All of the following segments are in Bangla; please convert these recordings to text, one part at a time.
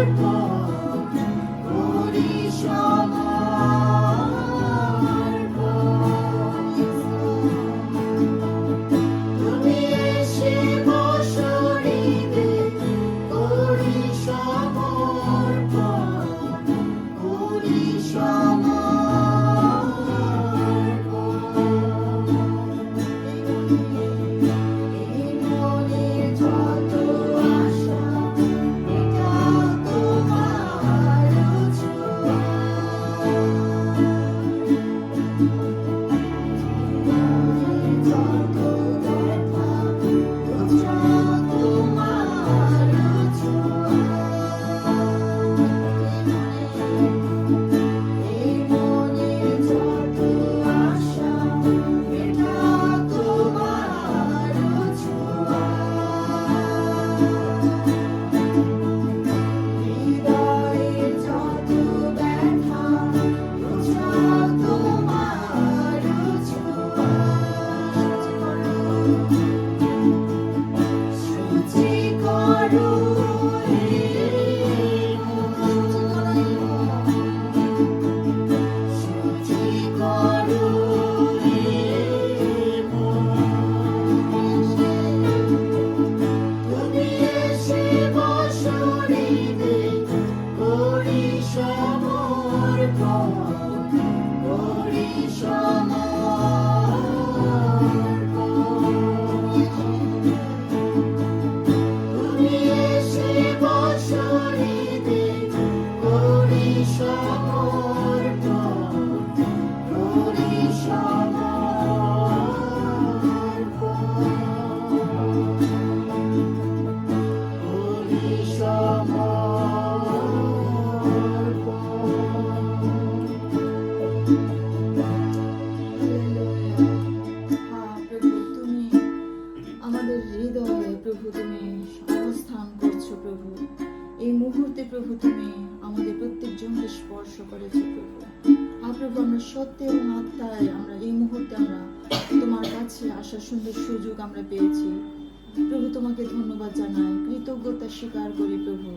তুমি করো প্রভু তুমি আমাদের প্রত্যেকজনকে স্পর্শ করেছ প্রভু। আর প্রভু, আমরা সত্যি এবং আত্মায় আমরা এই মুহূর্তে আমরা তোমার কাছে আসার সুন্দর সুযোগ আমরা পেয়েছি। প্রভু, তোমাকে ধন্যবাদ জানাই। কৃতজ্ঞতা স্বীকার করি প্রভু।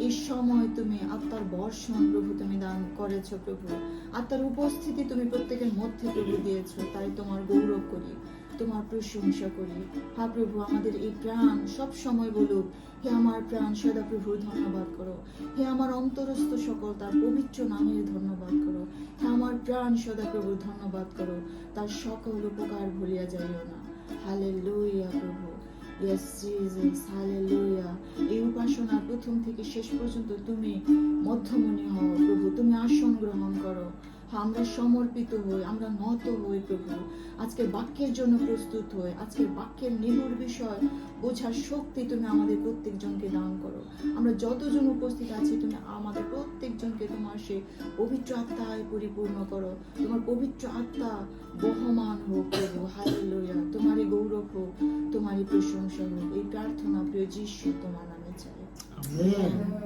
এই সময় তুমি আত্মার বর্ষণ প্রভু তুমি দান করেছ প্রভু। আত্মার উপস্থিতি তুমি প্রত্যেকের মধ্যে প্রভু দিয়েছ, তাই তোমার গৌরব করি। তোমার প্রশংসা করি। হা প্রভু, আমাদের এই প্রাণ সব সময় বলুক, হে আমার প্রাণ সদা প্রভুর ধন্যবাদ করো। হে আমার অন্তরস্থ সকল, তার পবিত্র নামের ধন্যবাদ করো। হে আমার প্রাণ সদা প্রভুর ধন্যবাদ করো। তার সকল উপকার ভুলিয়া যাইও না। হালে লইয়া প্রভু এই উপাসনা প্রথম থেকে শেষ পর্যন্ত তুমি মধ্যমণি হও প্রভু। তুমি আসন গ্রহণ করো। আমরা সমর্পিত হই, আমরা নত হই প্রভু। আজকের বাক্যের জন্য প্রস্তুত হই, আজকের বাক্যের নিগুড় বিষয় বোঝার শক্তি তুমি আমাদের প্রত্যেকজনকে দান করো। আমরা যতজন উপস্থিত আছি, তুমি আমাদের প্রত্যেকজনকে তোমার সেই পবিত্র আত্মায় পরিপূর্ণ করো। তোমার পবিত্র আত্মা বহমান হোক প্রভু, হালেলুয়া। তোমারই গৌরব হোক, তোমারই প্রশংসা হোক। এই প্রার্থনা প্রিয় যিশু তোমার নামে চাই.